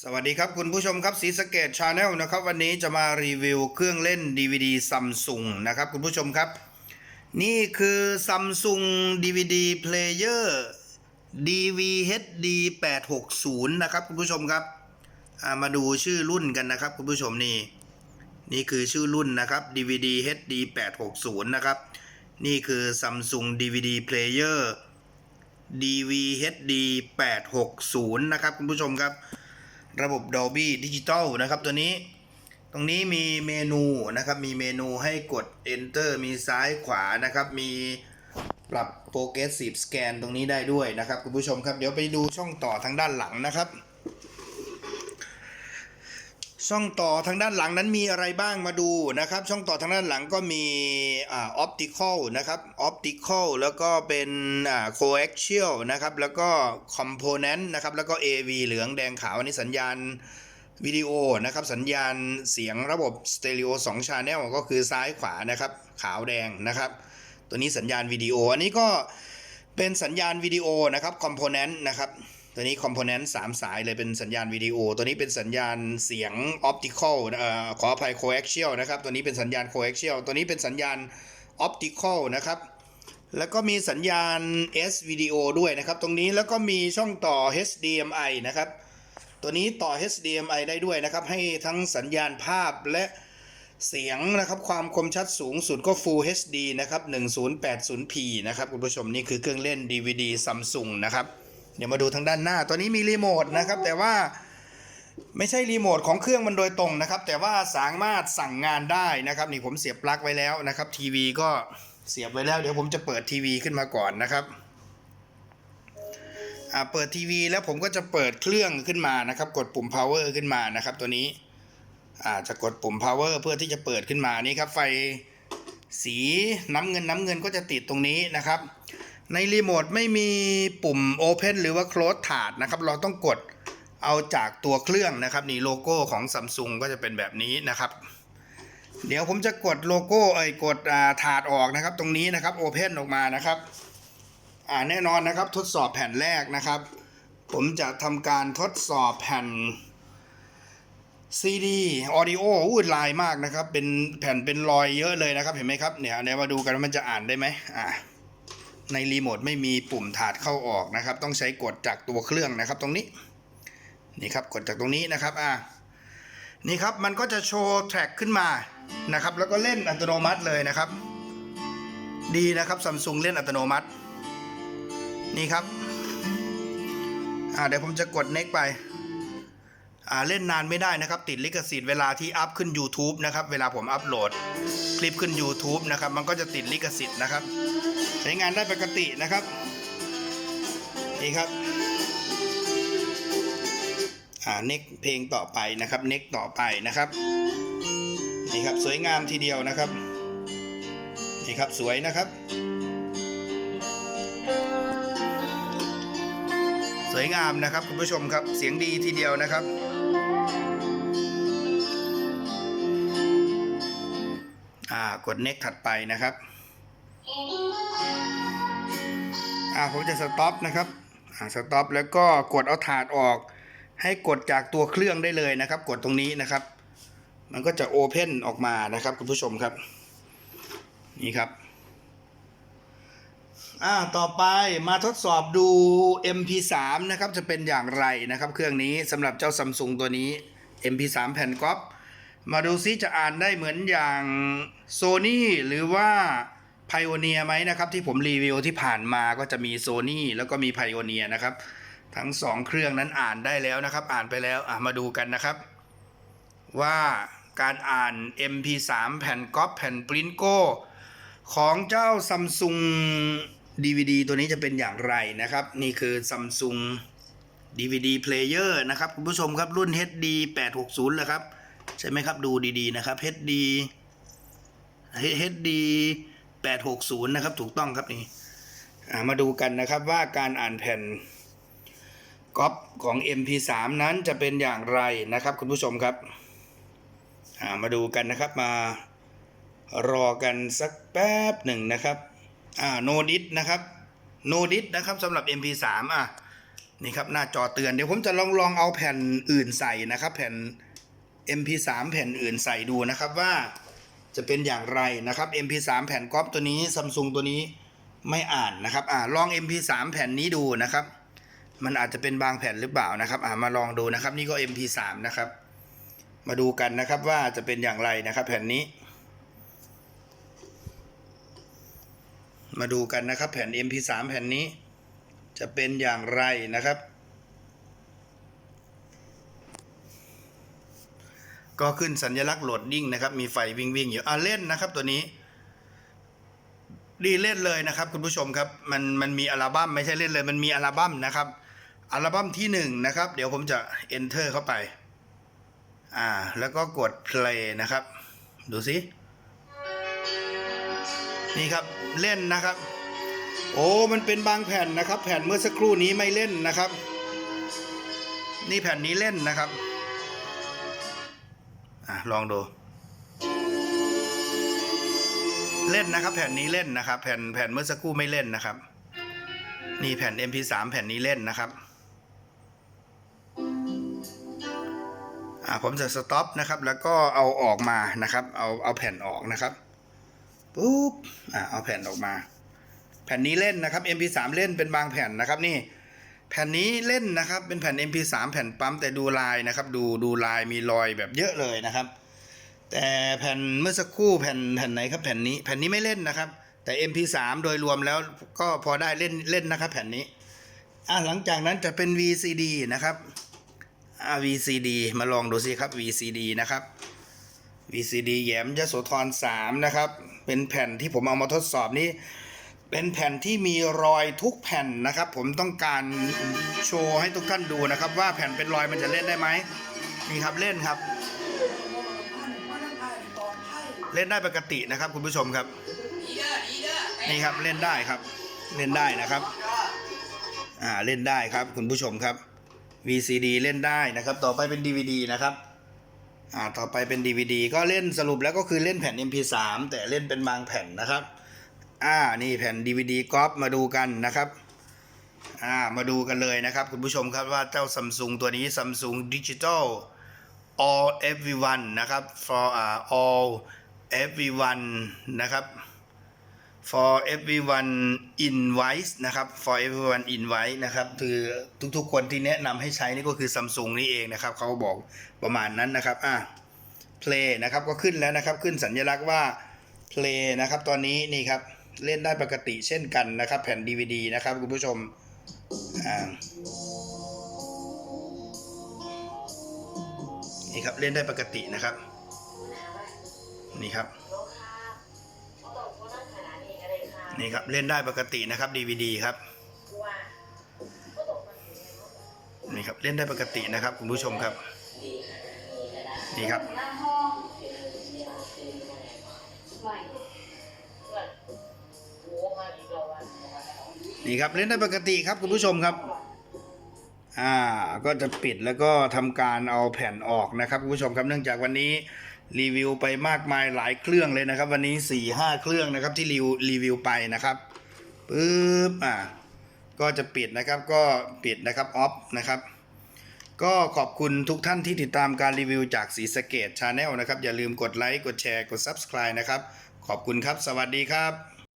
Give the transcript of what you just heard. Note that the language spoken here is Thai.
สวัสดีครับคุณผู้ชมครับสีสเกตชาแนลนะครับ วันนี้จะมารีวิวเครื่องเล่น DVD Samsung นะครับ คุณผู้ชมครับ นี่คือ Samsung DVD Player DVHD 860นะครับคุณผู้ชมครับามาดูชื่อรุ่นกันนะครับ คุณผู้ชมนี่นี่คือชื่อรุ่นนะครับ DVD HD 860นะครับนี่คือ Samsung DVD Player DVHD 860นะครับคุณผู้ชมครับ ระบบ Dolby Digital นะครับตัวนี้ ตรงนี้มีเมนูนะครับ มีเมนูให้กด Enter มีซ้ายขวานะครับ มีปรับ Progressive Scan ตรงนี้ได้ด้วยนะครับคุณผู้ชมครับ เดี๋ยวไปดูช่องต่อทางด้านหลังนะครับ ช่องต่อทางด้านหลังนั้นมีอะไรบ้างมาดูนะครับ ช่องต่อทางด้านหลังก็มีอ่า optical นะครับ optical แล้วก็เป็นอ่า coaxial นะครับแล้วก็ component นะครับแล้วก็ AV เหลืองแดงขาวอันนี้สัญญาณวิดีโอนะครับสัญญาณเสียงระบบสเตอริโอ2 channel ก็คือซ้ายขวานะครับขาวแดงนะครับ ตัวนี้สัญญาณวิดีโอ อันนี้ก็เป็นสัญญาณวิดีโอนะครับ component นะครับ ตัวนี้ component 3สามสายเลยเป็นสัญญาณวิดีโอ ตัวนี้เป็นสัญญาณเสียง optical เอ่อขออภัย coaxial นะครับ ตัวนี้เป็นสัญญาณ coaxial ตัวนี้เป็นสัญญาณ optical นะครับ แล้วก็มีสัญญาณ S วิดีโอด้วยนะครับ ตรงนี้แล้วก็มีช่องต่อ HDMI นะครับ ตัวนี้ต่อ HDMI ได้ด้วยนะครับ ให้ทั้งสัญญาณภาพและเสียงนะครับความคมชัดสูงสุดก็ Full HD นะครับ 1080p นะครับคุณผู้ชมนี่คือเครื่องเล่น DVD Samsung นะครับ เดี๋ยวมาดูทางด้านหน้า ตัวนี้มีรีโมทนะครับ แต่ว่าไม่ใช่รีโมทของเครื่องมันโดยตรงนะครับ แต่ว่าสามารถสั่งงานได้นะครับ นี่ผมเสียบปลั๊กไว้แล้วนะครับ ทีวีก็เสียบไว้แล้ว เดี๋ยวผมจะเปิดทีวีขึ้นมาก่อนนะครับอ่าเปิดทีวีแล้วผมก็จะเปิดเครื่องขึ้นมานะครับ กดปุ่ม power ขึ้นมานะครับ ตัวนี้อ่าจะกดปุ่ม power เพื่อที่จะเปิดขึ้นมานี่ครับ ไฟสีน้ำเงินน้ำเงินก็จะติดตรงนี้นะครับ ในรีโมทไม่มีปุ่ม Open หรือว่า Close ถาดนะครับ เราต้องกดเอาจากตัวเครื่องนะครับนี่โลโก้ของ Samsung ก็จะเป็นแบบนี้นะครับ เดี๋ยวผมจะกดโลโก้เอ้ยกดถาดออกนะครับ ตรงนี้นะครับ Open ออกมานะครับอ่าแน่นอนนะครับทดสอบแผ่นแรกนะครับ ผมจะทำการทดสอบแผ่น CD Audio อู้ลายมากนะครับ เป็นแผ่นเป็นรอยเยอะเลยนะครับ เห็นไหมครับ เนี่ยเดี๋ยวมาดูกันว่ามันจะอ่านได้ไหมอ่า ในรีโมทไม่มีปุ่มถาดเข้าออกนะครับ ต้องใช้กดจากตัวเครื่องนะครับตรงนี้ นี่ครับกดจากตรงนี้นะครับอ่านี่ครับมันก็จะโชว์แทร็กขึ้นมานะครับ แล้วก็เล่นอัตโนมัติเลยนะครับ ดีนะครับซัมซุงเล่นอัตโนมัติ นี่ครับอ่าเดี๋ยวผมจะกด next ไปอ่าเล่นนานไม่ได้นะครับ ติดลิขสิทธิ์เวลาที่อัพขึ้น YouTube นะครับ เวลาผมอัพโหลด คลิปขึ้น YouTube นะครับ มันก็จะติดลิขสิทธิ์นะครับ ใช้งานได้ปกตินะครับ นี่ครับอ่าเน็กเพลงต่อไปนะครับเน็กต่อไปนะครับนี่ครับสวยงามทีเดียวนะครับนี่ครับสวยนะครับ สวยงามนะครับคุณผู้ชมครับเสียงดีทีเดียวนะครับอ่ากดเน็กถัดไปนะครับ อ่าผมจะสต็อปนะครับอ่าสต็อปแล้วก็กดเอาถาดออก ให้กดจากตัวเครื่องได้เลยนะครับ กดตรงนี้นะครับ มันก็จะโอเพนออกมานะครับคุณผู้ชมครับ นี่ครับอ่าต่อไปมาทดสอบดู MP3 นะครับ จะเป็นอย่างไรนะครับ เครื่องนี้สำหรับเจ้าซัมซุงตัวนี้ MP3 แผ่นก๊อปมาดูซิจะอ่านได้เหมือนอย่าง Sony หรือว่า Pioneer ไหมนะครับที่ผมรีวิวที่ผ่านมาก็จะมี Sony แล้วก็มี Pioneer นะครับทั้งสองเครื่องนั้นอ่านได้แล้วนะครับ อ่านไปแล้วมาดูกันนะครับ ว่าการอ่าน MP3 แผ่นก๊อปแผ่นปริ้นโก้ของเจ้า Samsung DVD ตัวนี้จะเป็นอย่างไรนะครับ นี่คือ Samsung DVD Player นะครับ คุณผู้ชมครับรุ่น HD 860แล้วครับ ใช่ไหมครับดูดีๆนะครับ HD HD 860 นะครับ ถูกต้องครับนี่มาดูกันนะครับว่าการอ่านแผ่นก๊อปของ MP3 นั้นจะเป็นอย่างไรนะครับคุณผู้ชมครับมาดูกันนะครับมารอกันสักแป๊บหนึ่งนะครับอ่าโนดิสนะครับโนดิสนะครับสำหรับ MP3 อะนี่ครับหน้าจอเตือนเดี๋ยวผมจะลองลองเอาแผ่นอื่นใส่นะครับ แผ่น MP3 แผ่นอื่นใส่ดูนะครับว่า จะเป็นอย่างไรนะครับ MP3 แผ่นก๊อปตัวนี้ซัมซุงตัวนี้ไม่อ่านนะครับอ่าลอง MP3 แผ่นนี้ดูนะครับ มันอาจจะเป็นบางแผ่นหรือเปล่านะครับอ่ามาลองดูนะครับ นี่ก็ MP3 นะครับ มาดูกันนะครับว่าจะเป็นอย่างไรนะครับ แผ่นนี้ มาดูกันนะครับ แผ่น MP3 แผ่นนี้ จะเป็นอย่างไรนะครับ ก็ขึ้นสัญลักษณ์โหลดดิ้งนะครับมีไฟวิ่งวิ่งอยู่อ่าเล่นนะครับตัวนี้ ดีเล่นเลยนะครับ คุณผู้ชมครับมันมันมีอัลบั้มไม่ใช่เล่นเลย มันมีอัลบั้มนะครับอัลบั้มที่หนึ่งนะครับเดี๋ยวผมจะ enter เข้าไปอ่าแล้วก็กด play นะครับ ดูสินี่ครับเล่นนะครับ โอ้มันเป็นบางแผ่นนะครับ แผ่นเมื่อสักครู่นี้ไม่เล่นนะครับ นี่แผ่นนี้เล่นนะครับ อะลองดู เล่นนะครับ แผ่นนี้เล่นนะครับ แผ่นแผ่นเมื่อสักครู่ไม่เล่นนะครับ นี่แผ่น MP3 แผ่นนี้เล่นนะครับอ่าผมจะสต็อปนะครับ แล้วก็เอาออกมานะครับ เอาเอาแผ่นออกนะครับปุ๊บอ่าเอาแผ่นออกมา แผ่นนี้เล่นนะครับ MP3 เล่นเป็นบางแผ่นนะครับ นี่ แผ่นนี้เล่นนะครับ เป็นแผ่น MP3 แผ่นปั๊มแต่ดูลายนะครับ ดูดูลายมีรอยแบบเยอะเลยนะครับ แต่แผ่นเมื่อสักครู่แผ่นแผ่นไหนครับแผ่นนี้แผ่นนี้ไม่เล่นนะครับ แต่ MP3 โดยรวมแล้วก็พอได้เล่นเล่นนะครับ แผ่นนี้อะหลังจากนั้นจะเป็น VCD นะครับอ่า VCD มาลองดูสิครับ VCD นะครับ VCD แยมยโสธร3นะครับ เป็นแผ่นที่ผมเอามาทดสอบนี้ เป็นแผ่นที่มีรอยทุกแผ่นนะครับ ผมต้องการโชว์ให้ทุกท่านดูนะครับ ว่าแผ่นเป็นรอยมันจะเล่นได้ไหมนี่ครับเล่นครับ เล่นได้ปกตินะครับ คุณผู้ชมครับ นี่ครับเล่นได้ครับ เล่นได้นะครับอ่าเล่นได้ครับ คุณผู้ชมครับ VCD เล่นได้นะครับ ต่อไปเป็น DVD นะครับอ่าต่อไปเป็น DVD ก็เล่นสรุปแล้วก็คือเล่นแผ่น MP3 แต่เล่นเป็นบางแผ่นนะครับ อ่านี่แผ่น DVD ก๊อปมาดูกันนะครับอ่ามาดูกันเลยนะครับ คุณผู้ชมครับว่าเจ้า Samsung ตัวนี้ Samsung Digital All Everyone นะครับ for อ่า All Everyone นะครับ for everyone invite นะครับ for everyone invite นะครับ คือทุกๆคนที่แนะนำให้ใช้นี่ก็คือ Samsung นี่เองนะครับ เขาบอกประมาณนั้นนะครับ อะ play นะครับ ก็ขึ้นแล้วนะครับ ขึ้นสัญลักษณ์ว่า play นะครับ ตอนนี้นี่ครับ เล่นได้ปกติเช่นกันนะครับ แผ่น DVD นะครับคุณผู้ชมนี่ครับเล่นได้ปกตินะครับ นี่ครับ นี่ครับเล่นได้ปกตินะครับ DVD ครับนี่ครับเล่นได้ปกตินะครับคุณผู้ชมครับนี่ครับ นี่ครับเล่นได้ปกติครับคุณผู้ชมครับ อ่าก็จะปิดแล้วก็ทำการเอาแผ่นออกนะครับคุณผู้ชมครับเนื่องจากวันนี้รีวิวไปมากมายหลายเครื่องเลยนะครับ วันนี้4ี่ห้าเครื่องนะครับที่รีวิวรีวิวไปนะครับปึ๊บอ่าก็จะปิดนะครับก็ปิดนะครับออฟนะครับก็ขอบคุณทุกท่านที่ติดตามการรีวิวจากสีสเกตชาแนลนะครับ อย่าลืมกดไลค์ กดแชร์ กด Subscribe นะครับ ขอบคุณครับ สวัสดีครับ